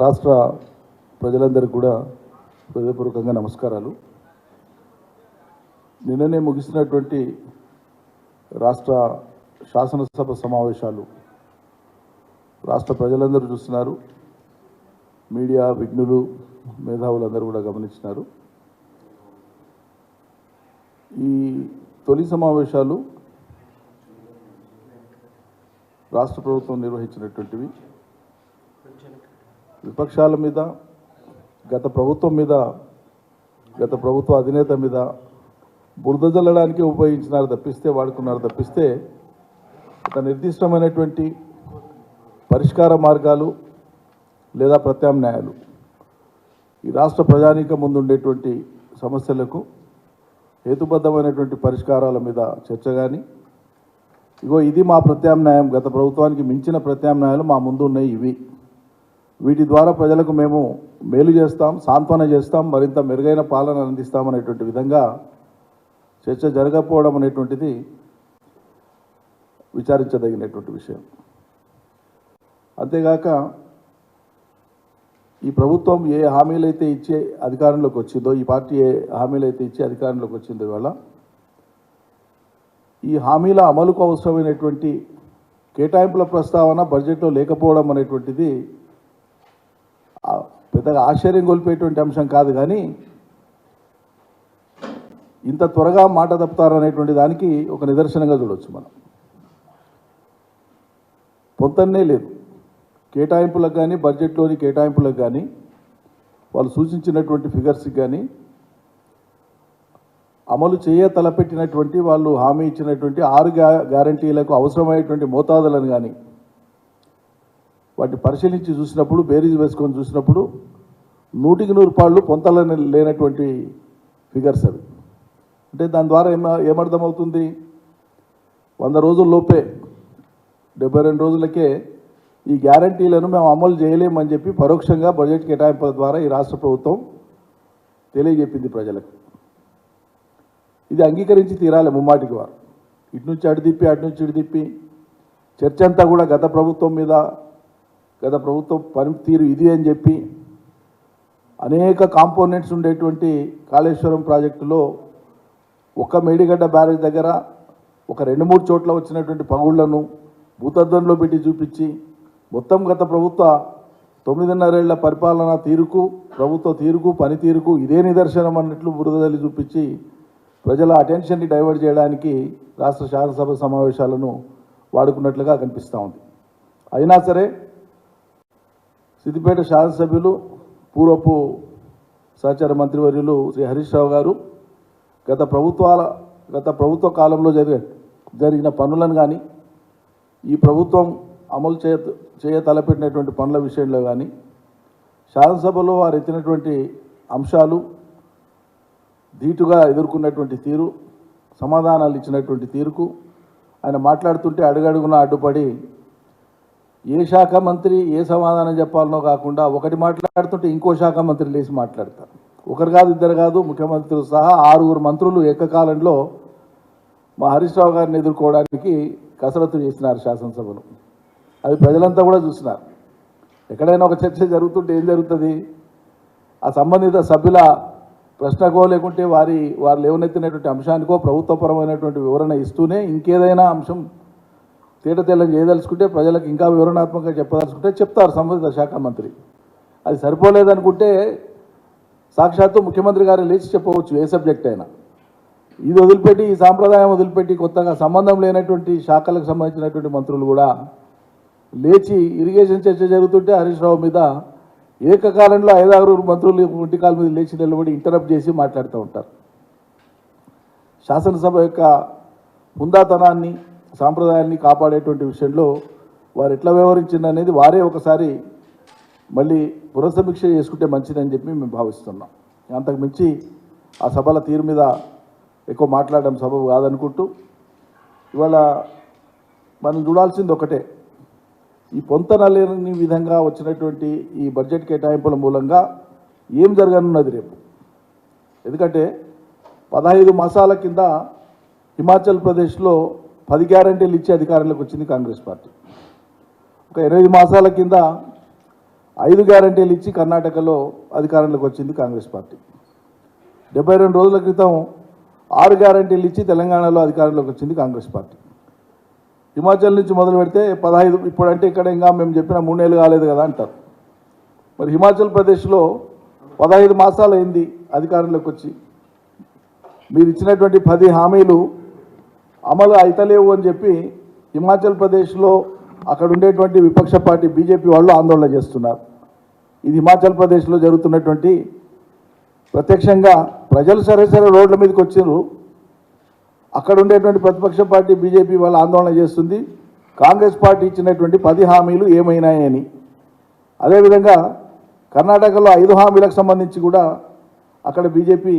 రాష్ట్ర ప్రజలందరికీ కూడా హృదయపూర్వకంగా నమస్కారాలు. నిన్ననే ముగిసినటువంటి రాష్ట్ర శాసనసభ సమావేశాలు రాష్ట్ర ప్రజలందరూ చూస్తున్నారు. మీడియా విఘ్నులు మేధావులందరూ కూడా గమనించినారు. ఈ తొలి సమావేశాలు రాష్ట్ర ప్రభుత్వం నిర్వహించినటువంటివి. విపక్షాల మీద గత ప్రభుత్వం మీద గత ప్రభుత్వ అధినేత మీద బురద జల్లడానికి ఉపయోగించినారు తప్పిస్తే వాడుకున్నారు తప్పిస్తే ఒక నిర్దిష్టమైనటువంటి పరిష్కార మార్గాలు లేదా ప్రత్యామ్నాయాలు. ఈ రాష్ట్ర ప్రజానీకం ముందు ఉండేటువంటి సమస్యలకు హేతుబద్ధమైనటువంటి పరిష్కారాల మీద చర్చ కానీ ఇగో ఇది మా ప్రత్యామ్నాయం గత ప్రభుత్వానికి మించిన ప్రత్యామ్నాయాలు మా ముందు ఉన్నాయి ఇవి. వీటి ద్వారా ప్రజలకు మేము మేలు చేస్తాం సాంత్వన చేస్తాం మరింత మెరుగైన పాలన అందిస్తాం అనేటువంటి విధంగా చర్చ జరగకపోవడం అనేటువంటిది విచారించదగినటువంటి విషయం. అంతేగాక ఈ ప్రభుత్వం ఏ హామీలు అయితే ఇచ్చే అధికారంలోకి వచ్చిందో ఈ పార్టీ ఏ హామీలు అయితే ఇచ్చే అధికారంలోకి వచ్చిందో ఇవాళ ఈ హామీల అమలుకు అవసరమైనటువంటి కేటాయింపుల ప్రస్తావన బడ్జెట్లో లేకపోవడం అనేటువంటిది పెద్దగా ఆశ్చర్యం కోల్పోయేటువంటి అంశం కాదు కానీ ఇంత త్వరగా మాట తప్పుతారనేటువంటి దానికి ఒక నిదర్శనంగా చూడవచ్చు మనం. పొంతన్నే లేదు. కేటాయింపులకు కానీ బడ్జెట్లోని కేటాయింపులకు కానీ వాళ్ళు సూచించినటువంటి ఫిగర్స్కి కానీ అమలు చేయ తలపెట్టినటువంటి వాళ్ళు హామీ ఇచ్చినటువంటి ఆరు గ్యా గ్యారంటీలకు అవసరమైనటువంటి మోతాదులను కానీ వాటిని పరిశీలించి చూసినప్పుడు బేరీజ్ వేసుకొని చూసినప్పుడు నూటికి నూరు పాళ్ళు పొంతలని లేనటువంటి ఫిగర్స్ అవి. అంటే దాని ద్వారా ఏమ ఏమర్థమవుతుంది? వంద రోజుల్లోపే డెబ్బై రెండు రోజులకే ఈ గ్యారంటీలను మేము అమలు చేయలేమని చెప్పి పరోక్షంగా బడ్జెట్ కేటాయింపుల ద్వారా ఈ రాష్ట్ర ప్రభుత్వం తెలియజెప్పింది ప్రజలకు. ఇది అంగీకరించి తీరాలి ముమ్మాటికి వారు. ఇటు నుంచి అటు తిప్పి అటు నుంచి ఇటు తిప్పి. చర్చ అంతా కూడా గత ప్రభుత్వం మీద గత ప్రభుత్వం పనితీరు ఇది అని చెప్పి అనేక కాంపోనెంట్స్ ఉండేటువంటి కాళేశ్వరం ప్రాజెక్టులో ఒక మేడిగడ్డ బ్యారేజ్ దగ్గర ఒక రెండు మూడు చోట్ల వచ్చినటువంటి పగుళ్ళను భూతద్దంలో పెట్టి చూపించి మొత్తం గత ప్రభుత్వ తొమ్మిదిన్నరేళ్ళ పరిపాలన తీరుకు ప్రభుత్వ తీరుకు పనితీరుకు ఇదే నిదర్శనం అన్నట్లు బురదలి చూపించి ప్రజల అటెన్షన్ని డైవర్ట్ చేయడానికి రాష్ట్ర శాసనసభ సమావేశాలను వాడుకున్నట్లుగా కనిపిస్తూ ఉంది. అయినా సరే సిద్దిపేట శాసనసభ్యులు పూర్వపు సహచార మంత్రివర్యులు శ్రీ హరీష్ రావు గారు గత ప్రభుత్వాల గత ప్రభుత్వ కాలంలో జరిగే జరిగిన పనులను కానీ ఈ ప్రభుత్వం అమలు చేయ చేయ తలపెట్టినటువంటి పనుల విషయంలో కానీ శాసనసభలో వారు ఎత్తినటువంటి అంశాలు ధీటుగా ఎదుర్కొన్నటువంటి తీరు సమాధానాలు ఇచ్చినటువంటి తీరుకు ఆయన మాట్లాడుతుంటే అడుగడుగున అడ్డుపడి ఏ శాఖ మంత్రి ఏ సమాధానం చెప్పాలనో కాకుండా ఒకటి మాట్లాడుతుంటే ఇంకో శాఖ మంత్రి లేచి మాట్లాడతారు. ఒకరు కాదు ఇద్దరు కాదు ముఖ్యమంత్రులు సహా ఆరుగురు మంత్రులు ఏకకాలంలో మా హరీష్ రావు గారిని ఎదుర్కోవడానికి కసరత్తు చేసినారు శాసనసభలో. అది ప్రజలంతా కూడా చూసినారు. ఎక్కడైనా ఒక చర్చ జరుగుతుంటే ఏం జరుగుతుంది? ఆ సంబంధిత సభ్యుల ప్రశ్నకో లేకుంటే వారి వారు లేవనెత్తినటువంటి అంశానికో ప్రభుత్వపరమైనటువంటి వివరణ ఇస్తూనే ఇంకేదైనా అంశం తేటతెల్లం చేయదలుచుకుంటే ప్రజలకు ఇంకా వివరణాత్మకంగా చెప్పదలుచుకుంటే చెప్తారు సంబంధిత శాఖ మంత్రి. అది సరిపోలేదనుకుంటే సాక్షాత్తు ముఖ్యమంత్రి గారు లేచి చెప్పవచ్చు ఏ సబ్జెక్ట్ అయినా. ఇది వదిలిపెట్టి ఈ సాంప్రదాయం వదిలిపెట్టి కొత్తగా సంబంధం లేనటువంటి శాఖలకు సంబంధించినటువంటి మంత్రులు కూడా లేచి ఇరిగేషన్ చర్చ జరుగుతుంటే హరీష్ రావు మీద ఏకకాలంలో ఐదారు మంత్రులు ఒంటికాల మీద లేచి నిలబడి ఇంటరప్ట్ చేసి మాట్లాడుతూ ఉంటారు. శాసనసభ యొక్క హుందాతనాన్ని సాంప్రదాయాన్ని కాపాడేటువంటి విషయంలో వారు ఎట్లా వ్యవహరించింది అనేది వారే ఒకసారి మళ్ళీ పునఃసమీక్ష చేసుకుంటే మంచిదని చెప్పి మేము భావిస్తున్నాం. అంతకు మించి ఆ సభల తీరు మీద ఎక్కువ మాట్లాడడం సబబు కాదనుకుంటూ ఇవాళ మనం చూడాల్సింది ఒకటే. ఈ పొంతన లేని విధంగా వచ్చినటువంటి ఈ బడ్జెట్ కేటాయింపుల మూలంగా ఏం జరగనున్నది రేపు? ఎందుకంటే పదహైదు మాసాల కింద హిమాచల్ ప్రదేశ్లో పది గ్యారంటీలు ఇచ్చి అధికారంలోకి వచ్చింది కాంగ్రెస్ పార్టీ. ఒక ఇరవై మాసాల కింద ఐదు గ్యారంటీలు ఇచ్చి కర్ణాటకలో అధికారంలోకి వచ్చింది కాంగ్రెస్ పార్టీ. డెబ్బై రెండు రోజుల క్రితం ఆరు గ్యారంటీలు ఇచ్చి తెలంగాణలో అధికారంలోకి వచ్చింది కాంగ్రెస్ పార్టీ. హిమాచల్ నుంచి మొదలు పెడితే పదహైదు ఇప్పుడంటే ఇక్కడ ఇంకా మేము చెప్పిన మూడేళ్ళు కాలేదు కదా అంటారు. మరి హిమాచల్ ప్రదేశ్లో పదహైదు మాసాలు అయింది అధికారంలోకి వచ్చి. మీరు ఇచ్చినటువంటి పది హామీలు అమలు అయితలేవు అని చెప్పి హిమాచల్ ప్రదేశ్లో అక్కడ ఉండేటువంటి విపక్ష పార్టీ బీజేపీ వాళ్ళు ఆందోళన చేస్తున్నారు. ఇది హిమాచల్ ప్రదేశ్లో జరుగుతున్నటువంటి ప్రత్యక్షంగా ప్రజలు సరే సరే రోడ్ల మీదకి వచ్చారు అక్కడ ఉండేటువంటి ప్రతిపక్ష పార్టీ బీజేపీ వాళ్ళు ఆందోళన చేస్తుంది. కాంగ్రెస్ పార్టీ ఇచ్చినటువంటి పది హామీలు ఏమైనాయని. అదేవిధంగా కర్ణాటకలో ఐదు హామీలకు సంబంధించి కూడా అక్కడ బీజేపీ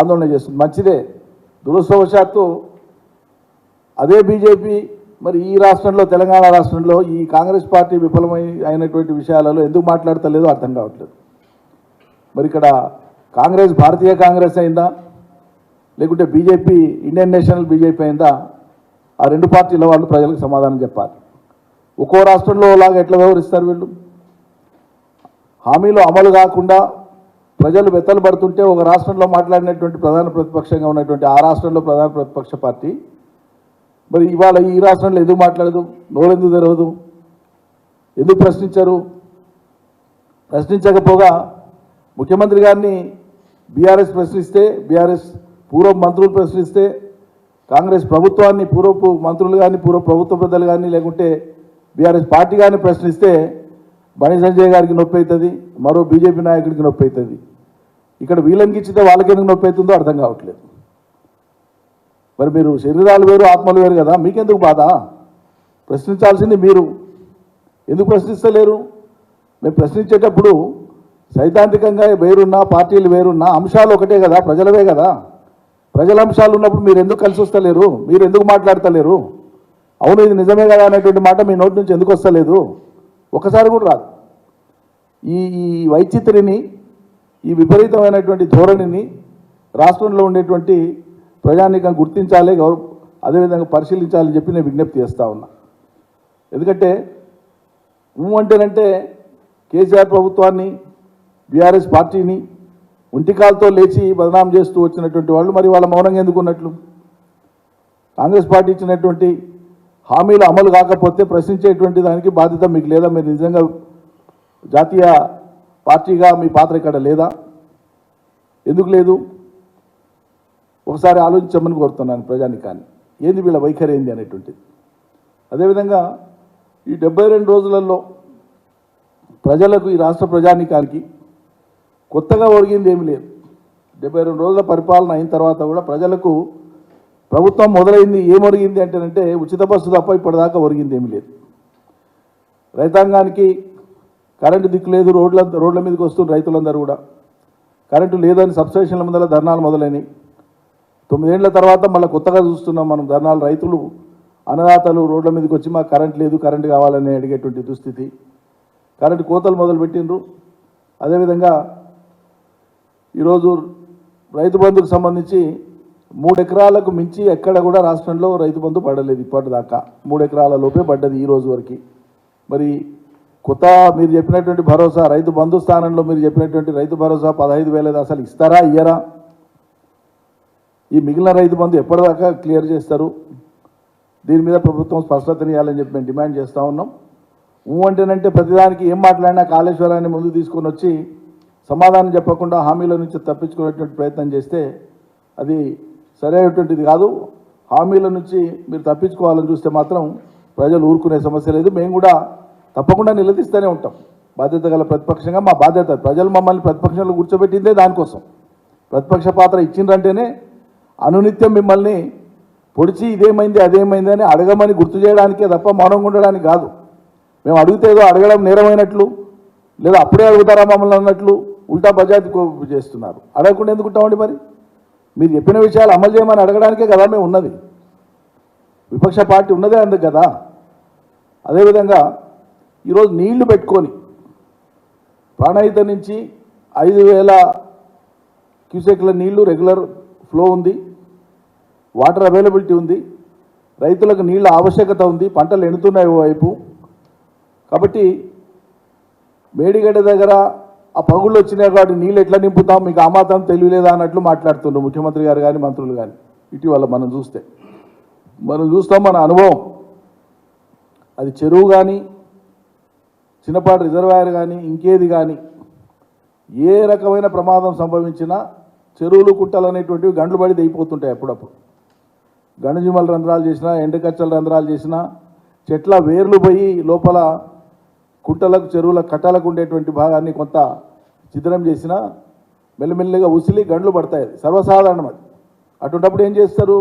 ఆందోళన చేస్తుంది. మంచిదే. దురదృష్టవశాత్తు అదే బీజేపీ మరి ఈ రాష్ట్రంలో తెలంగాణ రాష్ట్రంలో ఈ కాంగ్రెస్ పార్టీ విఫలమై అయినటువంటి విషయాలలో ఎందుకు మాట్లాడతలేదో అర్థం కావట్లేదు. మరి ఇక్కడ కాంగ్రెస్ భారతీయ కాంగ్రెస్ అయిందా? లేకుంటే బీజేపీ ఇండియన్ నేషనల్ బీజేపీ అయిందా? ఆ రెండు పార్టీల వాళ్ళు ప్రజలకు సమాధానం చెప్పాలి. ఒక్కో రాష్ట్రంలో లాగా ఎట్లా వ్యవహరిస్తారు వీళ్ళు? హామీలు అమలు కాకుండా ప్రజలు వెత్తలు పడుతుంటే ఒక రాష్ట్రంలో మాట్లాడినటువంటి ప్రధాన ప్రతిపక్షంగా ఉన్నటువంటి ఆ రాష్ట్రంలో ప్రధాన ప్రతిపక్ష పార్టీ మరి ఇవాళ ఈ రాష్ట్రంలో ఎందుకు మాట్లాడదు? నోరెందుకు తెరవదు? ఎందుకు ప్రశ్నించరు? ప్రశ్నించకపోగా ముఖ్యమంత్రి గారిని బీఆర్ఎస్ ప్రశ్నిస్తే బీఆర్ఎస్ పూర్వ మంత్రులు ప్రశ్నిస్తే కాంగ్రెస్ ప్రభుత్వాన్ని పూర్వపు మంత్రులు కానీ పూర్వ ప్రభుత్వ పెద్దలు కానీ లేకుంటే బీఆర్ఎస్ పార్టీ కానీ ప్రశ్నిస్తే బణి సంజయ్ గారికి నొప్పి అవుతుంది మరో బీజేపీ నాయకుడికి నొప్పి అవుతుంది. ఇక్కడ వీళ్ళకి ఇచ్చితే వాళ్ళకెందుకు నొప్పి అవుతుందో అర్థం కావట్లేదు. మరి మీరు శరీరాలు వేరు ఆత్మలు వేరు కదా మీకెందుకు బాధ? ప్రశ్నించాల్సింది మీరు. ఎందుకు ప్రశ్నిస్తలేరు? మేము ప్రశ్నించేటప్పుడు సైద్ధాంతికంగా వేరున్నా పార్టీలు వేరున్నా అంశాలు ఒకటే కదా ప్రజలవే కదా. ప్రజల అంశాలు ఉన్నప్పుడు మీరు ఎందుకు కలిసి వస్తలేరు? మీరు ఎందుకు మాట్లాడతలేరు? అవును ఇది నిజమే కదా అనేటువంటి మాట మీ నోటి నుంచి ఎందుకు వస్తలేదు? ఒకసారి కూడా రాదు. ఈ ఈ వైచిత్రిని ఈ విపరీతమైనటువంటి ధోరణిని రాష్ట్రంలో ఉండేటువంటి ప్రజానీకం గుర్తించాలి గౌరవ అదేవిధంగా పరిశీలించాలని చెప్పి నేను విజ్ఞప్తి చేస్తూ ఉన్నా. ఎందుకంటే ఊ అంటేనంటే కేసీఆర్ ప్రభుత్వాన్ని బీఆర్ఎస్ పార్టీని ఒంటికాలతో లేచి బదనాం చేస్తూ వచ్చినటువంటి వాళ్ళు మరి వాళ్ళ మౌనంగా ఎందుకున్నట్లు కాంగ్రెస్ పార్టీ ఇచ్చినటువంటి హామీలు అమలు కాకపోతే ప్రశ్నించేటువంటి దానికి బాధ్యత మీకు లేదా? మీరు నిజంగా జాతీయ పార్టీగా మీ పాత్ర ఇక్కడ లేదా? ఎందుకు లేదు? ఒకసారి ఆలోచించమని కోరుతున్నాను ప్రజానికాన్ని. ఏంది వీళ్ళ వైఖరి ఏంది అనేటువంటిది. అదేవిధంగా ఈ డెబ్బై రెండు రోజులలో ప్రజలకు ఈ రాష్ట్ర ప్రజానికానికి కొత్తగా ఒరిగింది ఏమీ లేదు. డెబ్బై రెండు రోజుల పరిపాలన అయిన తర్వాత కూడా ప్రజలకు ప్రభుత్వం మొదలైంది ఏమొరిగింది అంటేనంటే ఉచిత బస్సు తప్ప ఇప్పటిదాకా ఒరిగింది ఏమీ లేదు. రైతాంగానికి కరెంటు దిక్కు లేదు రోడ్ల రోడ్ల మీదకి వస్తున్న రైతులందరూ కూడా. కరెంటు లేదని సబ్స్టేషన్ల ముందర ధర్నాలు మొదలైనవి. తొమ్మిదేళ్ళ తర్వాత మళ్ళీ కొత్తగా చూస్తున్నాం మనం ధర్నాలు రైతులు అన్నదాతలు రోడ్ల మీదకి వచ్చి మాకు కరెంట్ లేదు కరెంట్ కావాలని అడిగేటువంటి దుస్థితి. కరెంటు కోతలు మొదలు పెట్టిండ్రు అదేవిధంగా ఈరోజు రైతు బంధుకు సంబంధించి మూడు ఎకరాలకు మించి ఎక్కడ కూడా రాష్ట్రంలో రైతు బంధు పడలేదు ఇప్పటిదాకా. మూడు ఎకరాల లోపే పడ్డది ఈ రోజు వరకు. మరి కొత్త మీరు చెప్పినటువంటి భరోసా రైతు బంధు స్థానంలో మీరు చెప్పినటువంటి రైతు భరోసా పదహైదు వేలది అసలు ఇస్తారా ఇయ్యరా? ఈ మిగిలిన రైతు బంధు ఎప్పటిదాకా క్లియర్ చేస్తారు? దీని మీద ప్రభుత్వం స్పష్టతనియాలని చెప్పి మేము డిమాండ్ చేస్తూ ఉన్నాం. ఊ అంటేనంటే ప్రతిదానికి ఏం మాట్లాడినా కాళేశ్వరాన్ని ముందు తీసుకొని వచ్చి సమాధానం చెప్పకుండా హామీల నుంచి తప్పించుకునేటువంటి ప్రయత్నం చేస్తే అది సరైనటువంటిది కాదు. హామీల నుంచి మీరు తప్పించుకోవాలని చూస్తే మాత్రం ప్రజలు ఊరుకునే సమస్య లేదు. మేము కూడా తప్పకుండా నిలదీస్తూనే ఉంటాం. బాధ్యత గల ప్రతిపక్షంగా మా బాధ్యత. ప్రజలు మమ్మల్ని ప్రతిపక్షంలో కూర్చోబెట్టిందే దానికోసం. ప్రతిపక్ష పాత్ర ఇచ్చిండ్రంటేనే అనునిత్యం మిమ్మల్ని పొడిచి ఇదేమైంది అదేమైంది అని అడగమని గుర్తు చేయడానికే తప్ప మౌనంగా ఉండడానికి కాదు. మేము అడిగితే ఏదో అడగడం నేరమైనట్లు లేదా అప్పుడే అడుగుతారా మమ్మల్ని అన్నట్లు ఉల్టా బజాజ్ చేస్తున్నారు. అడగకుండా ఎందుకు ఉంటామండి మరి? మీరు చెప్పిన విషయాలు అమలు చేయమని అడగడానికే కదా మేము ఉన్నది. విపక్ష పార్టీ ఉన్నదే అందుకు కదా. అదేవిధంగా ఈరోజు నీళ్ళు పెట్టుకొని ప్రాణహిత నుంచి ఐదు వేల క్యూసెక్ల నీళ్ళు రెగ్యులర్ ఫ్లో ఉంది. వాటర్ అవైలబిలిటీ ఉంది రైతులకు నీళ్ళ ఆవశ్యకత ఉంది పంటలు ఎండుతున్నాయి ఓవైపు. కాబట్టి మేడిగడ్డ దగ్గర ఆ పగుళ్ళు వచ్చినాయి కాబట్టి నీళ్ళు ఎట్లా నింపుతాం మీకు ఆ మాత్రం తెలియలేదా అన్నట్లు మాట్లాడుతుండ్రు ముఖ్యమంత్రి గారు కానీ మంత్రులు కానీ ఇటీవల మనం చూస్తే మనం చూస్తాం మన అనుభవం. అది చెరువు కానీ చిన్నపాటి రిజర్వాయర్ కానీ ఇంకేది కానీ ఏ రకమైన ప్రమాదం సంభవించినా చెరువులు కుట్టలు అనేటువంటివి గండ్లు పడి దిగిపోతుంటాయి అప్పుడప్పుడు. గణజిమల రంధ్రాలు చేసినా ఎండకచ్చల రంధ్రాలు చేసినా చెట్ల వేర్లు పోయి లోపల కుంటలకు చెరువుల కట్టలకు ఉండేటువంటి భాగాన్ని కొంత చిద్రం చేసినా మెల్లమెల్లగా ఉసిలి గండ్లు పడతాయి. సర్వసాధారణం అది. అటువంటప్పుడు ఏం చేస్తారు?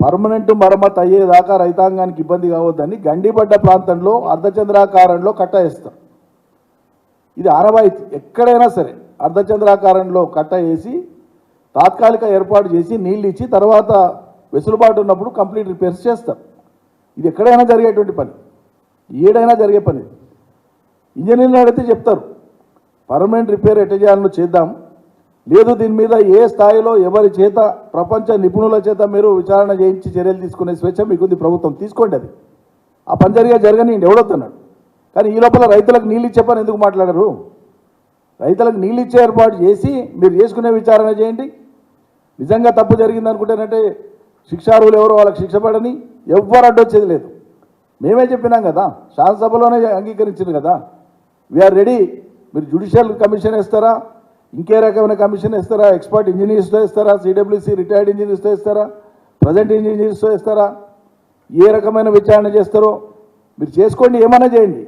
పర్మనెంట్ మరమ్మతు అయ్యేదాకా రైతాంగానికి ఇబ్బంది కావద్దని గండిపడ్డ ప్రాంతంలో అర్ధచంద్రాకారంలో కట్ట వేస్తారు. ఇది ఆనవాయితీ. ఎక్కడైనా సరే అర్ధచంద్రాకారంలో కట్ట వేసి తాత్కాలిక ఏర్పాటు చేసి నీళ్ళు ఇచ్చి తర్వాత వెసులుబాటు ఉన్నప్పుడు కంప్లీట్ రిపేర్స్ చేస్తారు. ఇది ఎక్కడైనా జరిగేటువంటి పని. ఏడైనా జరిగే పని. ఇంజనీర్లు అడిగితే చెప్తారు పర్మనెంట్ రిపేర్ ఎట్ట చేయాలని చేద్దాం. లేదు దీని మీద ఏ స్థాయిలో ఎవరి చేత ప్రపంచ నిపుణుల చేత మీరు విచారణ చేయించి చర్యలు తీసుకునే స్వేచ్ఛ మీకుంది ప్రభుత్వం. తీసుకోండి అది. ఆ పని జరిగా జరగని ఎవడొద్దన్నాడు కానీ ఈ లోపల రైతులకు నీళ్ళు ఇచ్చే పని ఎందుకు మాట్లాడరు? రైతులకు నీళ్ళు ఇచ్చే ఏర్పాటు చేసి మీరు చేసుకునే విచారణ చేయండి. నిజంగా తప్పు జరిగిందనుకుంటేనంటే అనుకుంటేనంటే శిక్షార్హులు ఎవరో? వాళ్ళకి శిక్ష పడని ఎవ్వరు అడ్డొచ్చేది లేదు. మేమే చెప్పినాం కదా శాసనసభలోనే అంగీకరించింది కదా. వీఆర్ రెడీ మీరు జ్యుడిషియల్ కమిషన్ ఇస్తారా ఇంకే రకమైన కమిషన్ ఇస్తారా ఎక్స్పర్ట్ ఇంజనీర్స్తో ఇస్తారా సిడబ్ల్యూసి రిటైర్డ్ ఇంజనీర్స్తో ఇస్తారా ప్రజెంట్ ఇంజనీర్స్తో ఇస్తారా ఏ రకమైన విచారణ చేస్తారో మీరు చేసుకోండి ఏమైనా చేయండి.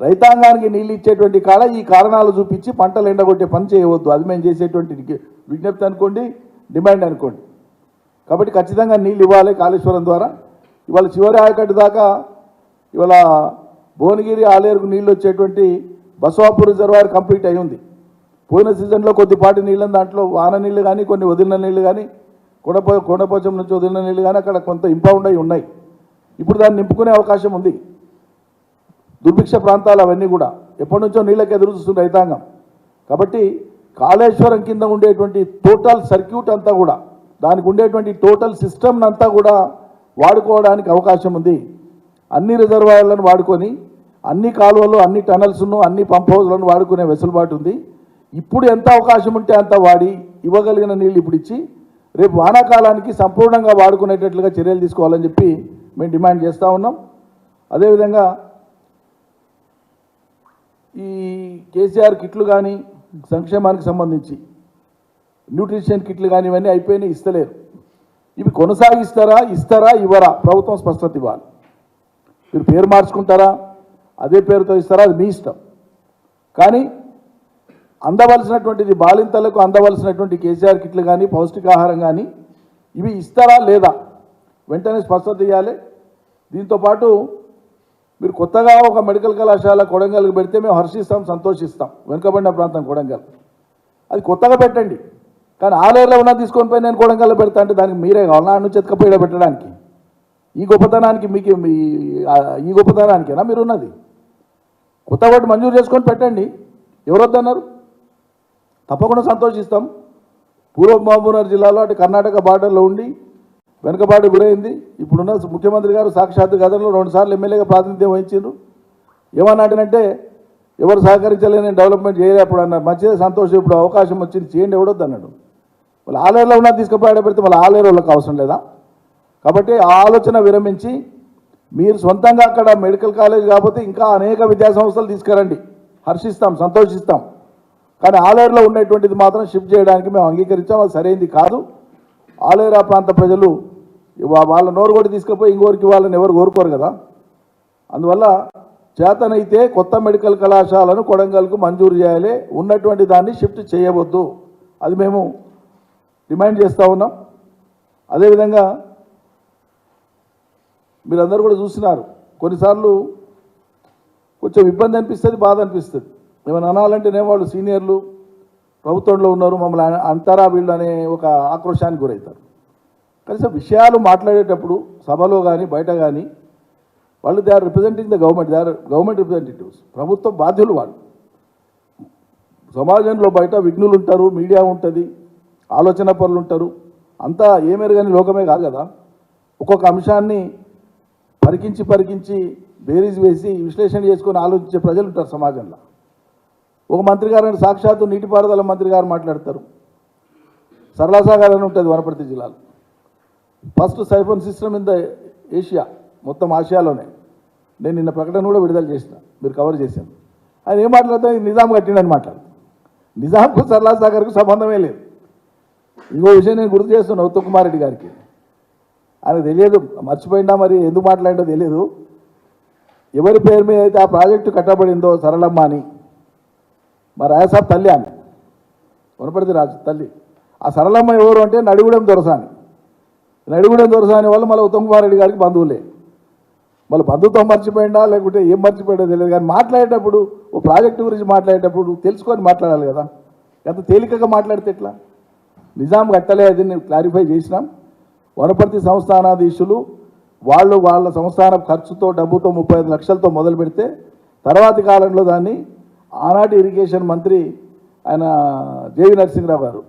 రైతాంగానికి నీళ్ళు ఇచ్చేటువంటి కాడ ఈ కారణాలు చూపించి పంటలు ఎండగొట్టే పని చేయవద్దు. అది మేము చేసేటువంటి విజ్ఞప్తి అనుకోండి డిమాండ్ అనుకోండి. కాబట్టి ఖచ్చితంగా నీళ్ళు ఇవ్వాలి కాళేశ్వరం ద్వారా. ఇవాళ చివరి ఆయకట్టు దాకా ఇవాళ భువనగిరి ఆలేరుకు నీళ్ళు వచ్చేటువంటి బసవాపూర్ రిజర్వాయర్ కంప్లీట్ అయి ఉంది. పోయిన సీజన్లో కొద్దిపాటి నీళ్ళని దాంట్లో వాన నీళ్ళు కానీ కొన్ని వదిలిన నీళ్ళు కానీ కొండపో కొండపోచం నుంచి వదిలిన నీళ్ళు కానీ అక్కడ కొంత ఇంపౌండ్ అయి ఉన్నాయి. ఇప్పుడు దాన్ని నింపుకునే అవకాశం ఉంది. దుర్భిక్ష ప్రాంతాలు అవన్నీ కూడా. ఎప్పటి నుంచో నీళ్ళకి ఎదురు చూస్తుంది రైతాంగం. కాబట్టి కాళేశ్వరం కింద ఉండేటువంటి టోటల్ సర్క్యూట్ అంతా కూడా దానికి ఉండేటువంటి టోటల్ సిస్టమ్ అంతా కూడా వాడుకోవడానికి అవకాశం ఉంది. అన్ని రిజర్వాయర్లను వాడుకొని అన్ని కాలువలు అన్ని టనల్స్ను అన్ని పంప్ హౌస్లను వాడుకునే వెసులుబాటు ఉంది. ఇప్పుడు ఎంత అవకాశం ఉంటే అంత వాడి ఇవ్వగలిగిన నీళ్ళు ఇప్పుడు ఇచ్చి రేపు వానాకాలానికి సంపూర్ణంగా వాడుకునేటట్లుగా చర్యలు తీసుకోవాలని చెప్పి మేము డిమాండ్ చేస్తూ ఉన్నాం. అదేవిధంగా ఈ కేసీఆర్ కిట్లు కానీ సంక్షేమానికి సంబంధించి న్యూట్రిషన్ కిట్లు కానీ ఇవన్నీ అయిపోయినాయి ఇస్తలేరు. ఇవి కొనసాగిస్తారా ఇస్తారా ఇవ్వరా? ప్రభుత్వం స్పష్టత ఇవ్వాలి. మీరు పేరు మార్చుకుంటారా? అదే పేరుతో ఇస్తారా? అది మీ ఇష్టం. కానీ అందవలసినటువంటిది బాలింతలకు అందవలసినటువంటి కేసీఆర్ కిట్లు కానీ పౌష్టికాహారం కానీ ఇవి ఇస్తారా లేదా? వెంటనే స్పష్టత ఇవ్వాలి. దీంతోపాటు మీరు కొత్తగా ఒక మెడికల్ కళాశాల కొడంగల్కి పెడితే మేము హర్షిస్తాం సంతోషిస్తాం. వెనుకబడిన ప్రాంతం కొడంగల్. అది కొత్తగా పెట్టండి. కానీ ఆలయంలో ఉన్న తీసుకొని పోయి నేను కొడంగల్లో పెడతా అంటే దానికి మీరే కావాలి. నా నుంచి ఎత్తుకపోయి పెట్టడానికి. ఈ గొప్పతనానికి మీకు మీ- ఈ గొప్పతనానికేనా మీరు ఉన్నది కొత్త ఓటు మంజూరు చేసుకొని పెట్టండి. ఎవరొద్దన్నారు? తప్పకుండా సంతోషిస్తాం. పూర్వ మహబూబ్నగర్ జిల్లాలో అటు కర్ణాటక బార్డర్లో ఉండి వెనుకబాటు గురైంది. ఇప్పుడున్న ముఖ్యమంత్రి గారు సాక్షాత్ గతంలో రెండుసార్లు ఎమ్మెల్యేగా ప్రాతినిధ్యం వహించారు ఏమన్నాడంటే ఎవరు సహకరించలేని డెవలప్మెంట్ చేయలే అప్పుడు అన్నారు మంచిదే సంతోషం ఇప్పుడు అవకాశం వచ్చింది. చేయండి ఎవడొద్దు వాళ్ళు ఆలయంలో ఉన్నా తీసుకుపోయి తీసుకుపోయాడ పెడితే మళ్ళీ ఆలేరు వాళ్ళకి అవసరం లేదా? కాబట్టి ఆలోచన విరమించి మీరు సొంతంగా అక్కడ మెడికల్ కాలేజ్ కాకపోతే ఇంకా అనేక విద్యా సంస్థలు తీసుకురండి. హర్షిస్తాం సంతోషిస్తాం. కానీ ఆలేరులో ఉండేటువంటిది మాత్రం షిఫ్ట్ చేయడానికి మేము అంగీకరించాం అది సరైనది కాదు. ఆలేరా ప్రాంత ప్రజలు వాళ్ళ నోరు కూడా తీసుకుపోయి ఇంకోరికి వాళ్ళని ఎవరు కోరుకోరు కదా? అందువల్ల చేతనైతే కొత్త మెడికల్ కళాశాలను కొడంగల్కు మంజూరు చేయాలి. ఉన్నటువంటి దాన్ని షిఫ్ట్ చేయవద్దు. అది మేము డిమాండ్ చేస్తూ ఉన్నాం. అదేవిధంగా మీరందరూ కూడా చూసినారు. కొన్నిసార్లు కొంచెం ఇబ్బంది అనిపిస్తుంది బాధ అనిపిస్తుంది. ఏమైనా అనాలంటేనే వాళ్ళు సీనియర్లు ప్రభుత్వంలో ఉన్నారు మమ్మల్ని అంతరా వీళ్ళు అనే ఒక ఆక్రోశానికి గురవుతారు. కనీసం విషయాలు మాట్లాడేటప్పుడు సభలో కానీ బయట కానీ వాళ్ళు they are representing the government they are government representatives. ప్రభుత్వ బాధ్యులు వాళ్ళు. సమాజంలో బయట విఘ్నులు ఉంటారు మీడియా ఉంటుంది ఆలోచన పరులు ఉంటారు. అంతా ఏమెరుగని లోకమే కాదు కదా. ఒక్కొక్క అంశాన్ని పరికించి పరికించి బేరీజ్ వేసి విశ్లేషణ చేసుకొని ఆలోచించే ప్రజలు ఉంటారు సమాజంలో. ఒక మంత్రి గారు సాక్షాత్తు నీటిపారుదల మంత్రి గారు మాట్లాడతారు. సరళాసాగర్ అని ఉంటుంది వనపర్తి జిల్లాలో. First siphon system in the Asia మొత్తం ఆసియాలోనే. నేను నిన్న ప్రకటన కూడా విడుదల చేసిన మీరు కవర్ చేశాను ఆయన ఏం మాట్లాడతాను నిజాం కట్టిండని మాట్లాడు నిజాంకు సరళసాగర్కు సంబంధమే లేదు. ఇంకో విషయం నేను గుర్తు చేస్తున్నా ఉత్తమ్ రెడ్డి గారికి. ఆయనకు తెలియదు మర్చిపోయిందా మరి ఎందుకు మాట్లాడిందో తెలియదు ఎవరి పేరు మీద అయితే ఆ ప్రాజెక్టు కట్టబడిందో సరళమ్మ అని. మా రాయసాబ్ తల్లి ఆమె. వనపడితే రాజు తల్లి. ఆ సరళమ్మ ఎవరు అంటే నడిగూడెం దొరసాని. నడిగూడెం దొరసాని వాళ్ళు మళ్ళీ ఉత్తమ్ కుమార్ రెడ్డి గారికి బంధువులే. మళ్ళీ బంధుత్వం మర్చిపోయిందా లేకుంటే ఏం మర్చిపోయిందో తెలియదు. కానీ మాట్లాడేటప్పుడు ఓ ప్రాజెక్టు గురించి మాట్లాడేటప్పుడు తెలుసుకొని మాట్లాడాలి కదా. ఎంత తేలికగా మాట్లాడితే ఎట్లా? నిజాం కట్టలే అది నేను క్లారిఫై చేసినాం. వనపర్తి సంస్థానాధీశులు వాళ్ళు వాళ్ళ సంస్థాన ఖర్చుతో డబ్బుతో ముప్పై ఐదు లక్షలతో మొదలు పెడితే తర్వాతి కాలంలో దాన్ని ఆనాటి ఇరిగేషన్ మంత్రి ఆయన జేవి నరసింహరావు గారు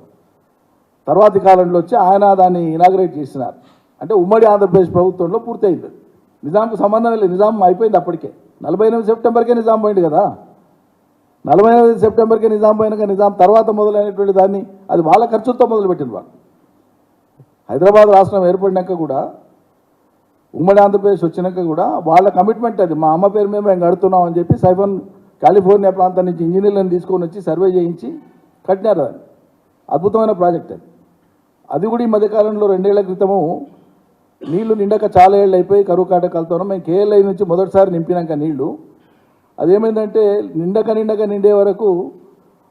తర్వాతి కాలంలో వచ్చి ఆయన దాన్ని ఇనాగ్రేట్ చేసినారు. అంటే ఉమ్మడి ఆంధ్రప్రదేశ్ ప్రభుత్వంలో పూర్తయింది. నిజాంకు సంబంధం లేదు. నిజాం అయిపోయింది అప్పటికే. నలభై ఎనిమిది సెప్టెంబర్కే నిజాం పోయింది కదా. నలభై ఎనిమిది సెప్టెంబర్కి నిజాం పోయినాక నిజాం తర్వాత మొదలైనటువంటి దాన్ని అది వాళ్ళ ఖర్చులతో మొదలుపెట్టింది వాళ్ళు. హైదరాబాద్ రాష్ట్రం ఏర్పడినాక కూడా ఉమ్మడి ఆంధ్రప్రదేశ్ వచ్చినాక కూడా వాళ్ళ కమిట్మెంట్ అది. మా అమ్మ పేరు మీద మేము కడుతున్నాం అని చెప్పి సైఫన్ కాలిఫోర్నియా ప్రాంతం నుంచి ఇంజనీర్లను తీసుకొని వచ్చి సర్వే చేయించి కట్టినారు అది. అద్భుతమైన ప్రాజెక్ట్ అది. అది కూడా ఈ మధ్యకాలంలో రెండేళ్ళ క్రితము నీళ్ళు నిండక చాలా ఏళ్ళు అయిపోయి కరువు కాటకాలతో మేము కేఎల్ఐ నుంచి మొదటిసారి నింపినాక నీళ్ళు. అదేమైందంటే నిండక నిండక నిండే వరకు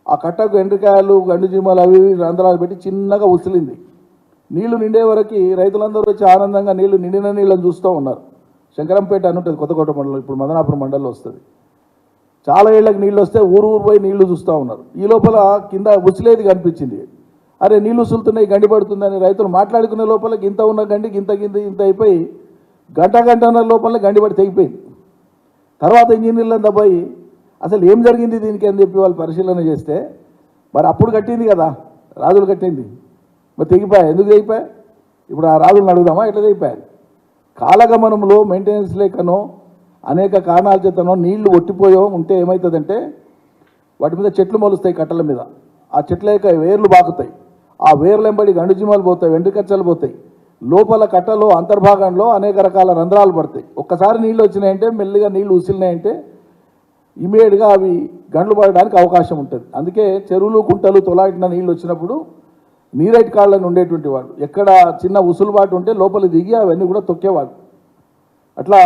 ఆ కట్టకు ఎండ్రికాయలు గండు జీమాలు అవి ఇవి రంధ్రాలు పెట్టి చిన్నగా ఉసిలింది. నీళ్ళు నిండే వరకు రైతులందరూ వచ్చి ఆనందంగా నీళ్ళు నిండిన నీళ్ళని చూస్తూ ఉన్నారు. శంకరంపేట అని ఉంటుంది కొత్తకోట మండలం ఇప్పుడు మదనాపురం మండలం వస్తుంది. చాలా ఏళ్ళకి నీళ్ళు వస్తే ఊరు ఊరు పోయి నీళ్ళు చూస్తూ ఉన్నారు. ఈ లోపల కింద ఉసిలేది కనిపించింది. అరే నీళ్ళు ఉసులుతున్నాయి గండి పడుతుందని రైతులు మాట్లాడుకునే లోపల ఇంత ఉన్న గండి ఇంత గింత ఇంత అయిపోయి గంట గంటన్నర లోపల గండి పడి తెగిపోయింది. తర్వాత ఇంజనీర్లంతా పోయి అసలు ఏం జరిగింది దీనికి? అని చెప్పి వాళ్ళు పరిశీలన చేస్తే మరి అప్పుడు కట్టింది కదా రాజులు కట్టింది. మరి తెగిపోయా? ఎందుకు తెగిపోయా? ఇప్పుడు ఆ రాజులను అడుగుదామా? ఎట్లా తెగిపోయాయి కాలగమనంలో మెయింటెనెన్స్ లేకనో అనేక కారణాల చేతనో నీళ్ళు ఒట్టిపోయో ఉంటే ఏమవుతుందంటే వాటి మీద చెట్లు మొలుస్తాయి కట్టల మీద. ఆ చెట్ల యొక్క వేర్లు బాకుతాయి. ఆ వేర్లు ఎంబడి గండుజిమాలు పోతాయి వెండుకచ్చలు పోతాయి. లోపల కట్టలో అంతర్భాగంలో అనేక రకాల రంధ్రాలు పడతాయి. ఒక్కసారి నీళ్ళు వచ్చినాయంటే మెల్లిగా నీళ్ళు ఉసిలినాయంటే ఇమీడియట్గా అవి గండ్లు పడడానికి అవకాశం ఉంటుంది. అందుకే చెరువులు కుంటలు తొలాటిన నీళ్ళు వచ్చినప్పుడు నీరైట్ కాళ్ళని ఉండేటువంటి వాడు ఎక్కడ చిన్న ఉసులుబాటు ఉంటే లోపల దిగి అవన్నీ కూడా తొక్కేవాడు అట్లా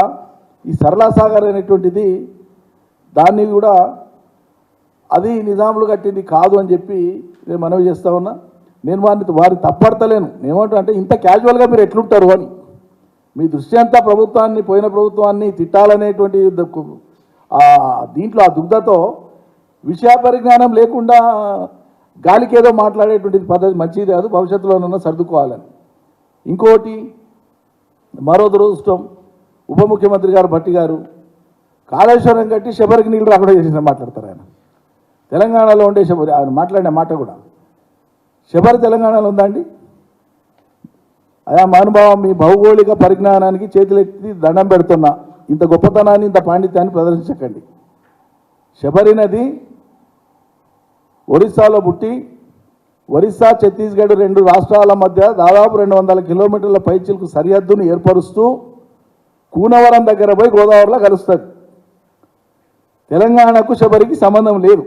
ఈ సరళసాగర్ అనేటువంటిది దాన్ని కూడా అది నిజాములు కట్టింది కాదు అని చెప్పి నేను మనవి చేస్తా ఉన్నా. నేను వారిని వారి తప్పడతలేను. నేనేమంటా అంటే ఇంత క్యాజువల్గా మీరు ఎట్లుంటారు అని. మీ దృష్టి అంతా ప్రభుత్వాన్ని పోయిన ప్రభుత్వాన్ని తిట్టాలనేటువంటి దీంట్లో ఆ దుగ్ధతో విషయ పరిజ్ఞానం లేకుండా గాలికి ఏదో మాట్లాడేటువంటి పద్ధతి మంచిది కాదు భవిష్యత్తులోనన్నా సర్దుకోవాలని. ఇంకోటి మరో దురదృష్టం ఉప ముఖ్యమంత్రి గారు భట్టి గారు కాళేశ్వరం కట్టి శబరికి నీళ్ళు రాకుండా చేసిన మాట్లాడతారు ఆయన. తెలంగాణలో ఉండే శబరి ఆయన మాట్లాడిన మాట కూడా. శబరి తెలంగాణలో ఉందా అండి? అయా మహానుభావం మీ భౌగోళిక పరిజ్ఞానానికి చేతులెత్తి దండం పెడుతున్నా. ఇంత గొప్పతనాన్ని ఇంత పాండిత్యాన్ని ప్రదర్శించకండి. శబరి నది ఒరిస్సాలో పుట్టి ఒరిస్సా ఛత్తీస్గఢ్ రెండు రాష్ట్రాల మధ్య దాదాపు రెండు వందల కిలోమీటర్ల పైచిలకు సరిహద్దును ఏర్పరుస్తూ కూనవరం దగ్గర పోయి గోదావరిలో కలుస్తుంది. తెలంగాణకు శబరికి సంబంధం లేదు.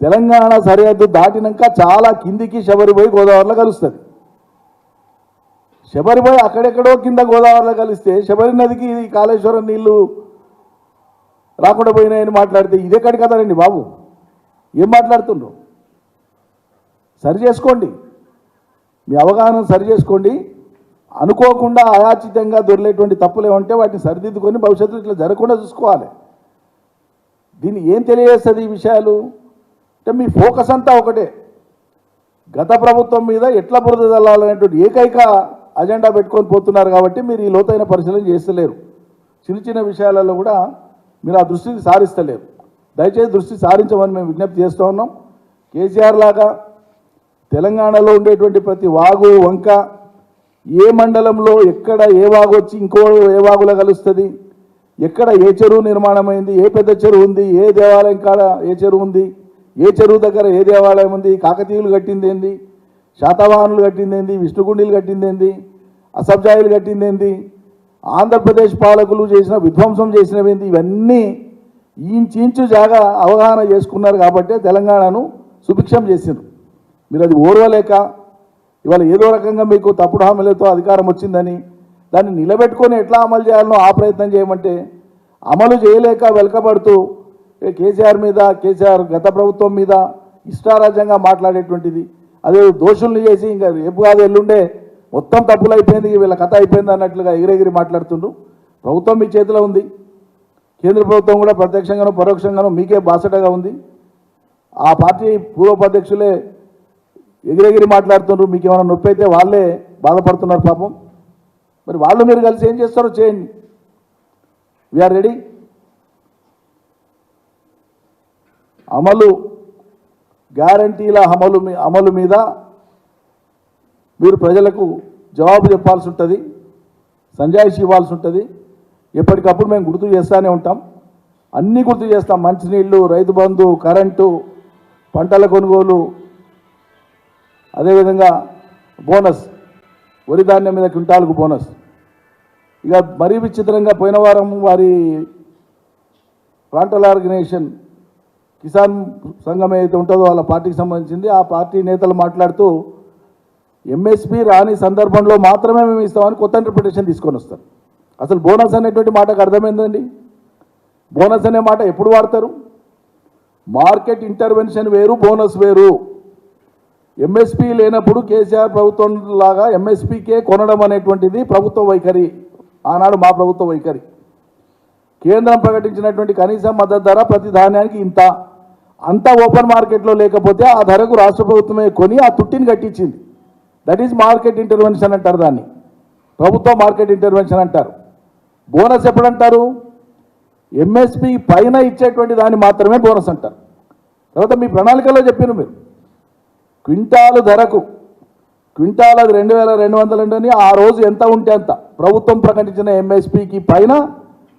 తెలంగాణ సరిహద్దు దాటినాక చాలా కిందికి శబరిపోయి గోదావరిలో కలుస్తుంది. శబరిపోయి అక్కడెక్కడో కింద గోదావరిలో కలిస్తే శబరి నదికి కాళేశ్వరం నీళ్ళు రాకుండా పోయినాయని మాట్లాడితే ఇదెక్కడి కదండి బాబు? ఏం మాట్లాడుతుండ్రు? సరి చేసుకోండి. మీ అవగాహన సరి చేసుకోండి. అనుకోకుండా అయాచితంగా దొరికేటువంటి తప్పులు ఏమంటే వాటిని సరిదిద్దుకొని భవిష్యత్తులో ఇట్లా జరగకుండా చూసుకోవాలి. దీన్ని ఏం తెలియజేస్తుంది ఈ విషయాలు? అంటే మీ ఫోకస్ అంతా ఒకటే. గత ప్రభుత్వం మీద ఎట్లా బురద చల్లాలనేటువంటి ఏకైక అజెండా పెట్టుకొని పోతున్నారు కాబట్టి మీరు ఈ లోతైన పరిశీలన చేస్తలేరు. చిన్న చిన్న విషయాలలో కూడా మీరు ఆ దృష్టిని సారిస్తలేరు. దయచేసి దృష్టి సారించమని మేము విజ్ఞప్తి చేస్తూ ఉన్నాం. కేసీఆర్ లాగా తెలంగాణలో ఉండేటువంటి ప్రతి వాగు వంక ఏ మండలంలో ఎక్కడ ఏ వాగు వచ్చి ఇంకో ఏ వాగులో కలుస్తుంది? ఎక్కడ ఏ చెరువు నిర్మాణమైంది? ఏ పెద్ద చెరువు ఉంది? ఏ దేవాలయం కాడ ఏ చెరువు ఉంది? ఏ చెరువు దగ్గర ఏ దేవాలయం ఉంది? కాకతీయులు కట్టింది ఏంది? శాతవాహనులు కట్టింది ఏంది? విష్ణుగుండీలు కట్టింది ఏంది? అసబ్జాయిలు కట్టింది ఏంది? ఆంధ్రప్రదేశ్ పాలకులు చేసిన విధ్వంసం చేసినవి ఏంది? ఇవన్నీ ఇంచు జాగా అవగాహన చేసుకున్నారు కాబట్టి తెలంగాణను సుభిక్షం చేసిండ్రు. మీరు అది ఓర్వలేక ఇవాళ ఏదో రకంగా మీకు తప్పుడు హామీలతో అధికారం వచ్చిందని దాన్ని నిలబెట్టుకొని ఎట్లా అమలు చేయాలనో ఆ ప్రయత్నం చేయమంటే అమలు చేయలేక వెలకబడుతూ కేసీఆర్ మీద కేసీఆర్ గత ప్రభుత్వం మీద ఇష్టారాజ్యంగా మాట్లాడేటువంటిది. అదే దోషుల్ని చేసి ఇంకా రేపు కాదు ఎల్లుండే మొత్తం తప్పులు అయిపోయింది వీళ్ళ కథ అయిపోయింది అన్నట్లుగా ఎగిరెగిరి మాట్లాడుతుండ్రు. ప్రభుత్వం మీ చేతిలో ఉంది. కేంద్ర ప్రభుత్వం కూడా ప్రత్యక్షంగానూ పరోక్షంగానూ మీకే బాసటగా ఉంది. ఆ పార్టీ పూర్వోపాధ్యక్షులే ఎగిరెగిరి మాట్లాడుతున్నారు మీకు ఏమైనా నొప్పి అయితే వాళ్ళే బాధపడుతున్నారు పాపం. మరి వాళ్ళు మీరు కలిసి ఏం చేస్తారో చేయండి. వీఆర్ రెడీ అమలు గ్యారంటీల అమలు మీ అమలు మీద మీరు ప్రజలకు జవాబు చెప్పాల్సి ఉంటుంది సంజాయిషి ఇవ్వాల్సి ఉంటుంది. ఎప్పటికప్పుడు మేము గుర్తు చేస్తూనే ఉంటాం. అన్నీ గుర్తు చేస్తాం. మంచినీళ్ళు రైతు బంధు కరెంటు పంటల కొనుగోలు అదేవిధంగా బోనస్ వరి ధాన్యం మీద క్వింటాలకు బోనస్. ఇక మరీ విచిత్రంగా పోయిన వారం వారి ప్రాంతల ఆర్గనైజేషన్ కిసాన్ సంఘం ఏదైతే ఉంటుందో వాళ్ళ పార్టీకి సంబంధించింది ఆ పార్టీ నేతలు మాట్లాడుతూ ఎంఎస్పి రాని సందర్భంలో మాత్రమే మేము ఇస్తామని కొత్త ఇంటర్ప్రిటేషన్ తీసుకొని వస్తారు. అసలు బోనస్ అనేటువంటి మాటకు అర్థమైందండి? బోనస్ అనే మాట ఎప్పుడు వాడతారు? మార్కెట్ ఇంటర్వెన్షన్ వేరు బోనస్ వేరు. ఎంఎస్పి లేనప్పుడు కేసీఆర్ ప్రభుత్వం లాగా ఎంఎస్పికే కొనడం అనేటువంటిది ప్రభుత్వ వైఖరి. ఆనాడు మా ప్రభుత్వ వైఖరి. కేంద్రం ప్రకటించినటువంటి కనీస మద్దతు ధర ప్రతి ధాన్యానికి ఇంత. అంతా ఓపెన్ మార్కెట్లో లేకపోతే ఆ ధరకు రాష్ట్ర ప్రభుత్వమే కొని ఆ తుట్టిని కట్టించింది. దట్ ఈజ్ మార్కెట్ ఇంటర్వెన్షన్ అంటారు దాన్ని. ప్రభుత్వ మార్కెట్ ఇంటర్వెన్షన్ అంటారు. బోనస్ ఎప్పుడంటారు ఎంఎస్పి పైన ఇచ్చేటువంటి దాన్ని మాత్రమే బోనస్ అంటారు. తర్వాత మీ ప్రణాళికలో చెప్పారు మీరు. క్వింటాలు ధరకు క్వింటాల్ అది రెండు వేల రెండు వందలు ఉండని ఆ రోజు ఎంత ఉంటే అంత. ప్రభుత్వం ప్రకటించిన ఎంఎస్పికి పైన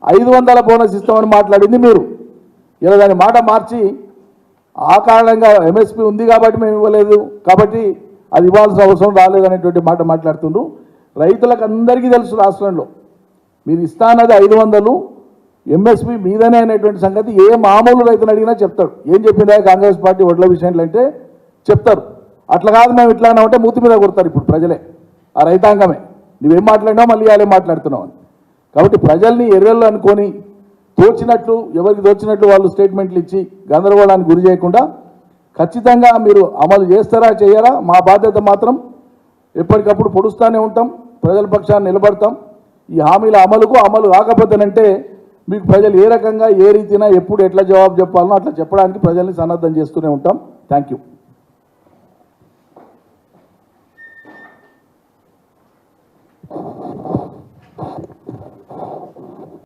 ఐదు వందల బోనస్ ఇస్తామని మాట్లాడింది మీరు. ఇలా దాని మాట మార్చి ఆ కారణంగా ఎంఎస్పి ఉంది కాబట్టి మేము ఇవ్వలేదు. కాబట్టి అది ఇవ్వాల్సిన అవసరం రాలేదు అనేటువంటి మాట మాట్లాడుతుండ్రు. రైతులకు అందరికీ తెలుసు రాష్ట్రంలో. మీరు ఇస్తానది ఐదు వందలు ఎంఎస్పి మీదనే అనేటువంటి సంగతి ఏ మామూలు రైతుని అడిగినా చెప్తాడు. ఏం చెప్పిందా కాంగ్రెస్ పార్టీ వడ్ల విషయంలో అంటే చెప్తారు. అట్లా కాదు మేము ఇట్లా అంటే మూతి మీద కొడతారు ఇప్పుడు ప్రజలే. ఆ రైతాంగమే. నువ్వేం మాట్లాడినావు మళ్ళీ వాళ్ళే మాట్లాడుతున్నావు అని. కాబట్టి ప్రజల్ని ఎర్రెళ్ళు అనుకొని తోచినట్లు ఎవరికి తోచినట్లు వాళ్ళు స్టేట్మెంట్లు ఇచ్చి గందరగోళానికి గురి చేయకుండా ఖచ్చితంగా మీరు అమలు చేస్తారా చేయరా మా బాధ్యత మాత్రం ఎప్పటికప్పుడు పొడుస్తూనే ఉంటాం ప్రజల పక్షాన్ని నిలబడతాం. ఈ హామీల అమలుకు అమలు కాకపోతేనంటే మీకు ప్రజలు ఏ రకంగా ఏ రీతినా ఎప్పుడు ఎట్లా జవాబు చెప్పాలనో అట్లా చెప్పడానికి ప్రజల్ని సన్నద్ధం చేస్తూనే ఉంటాం. Thank you.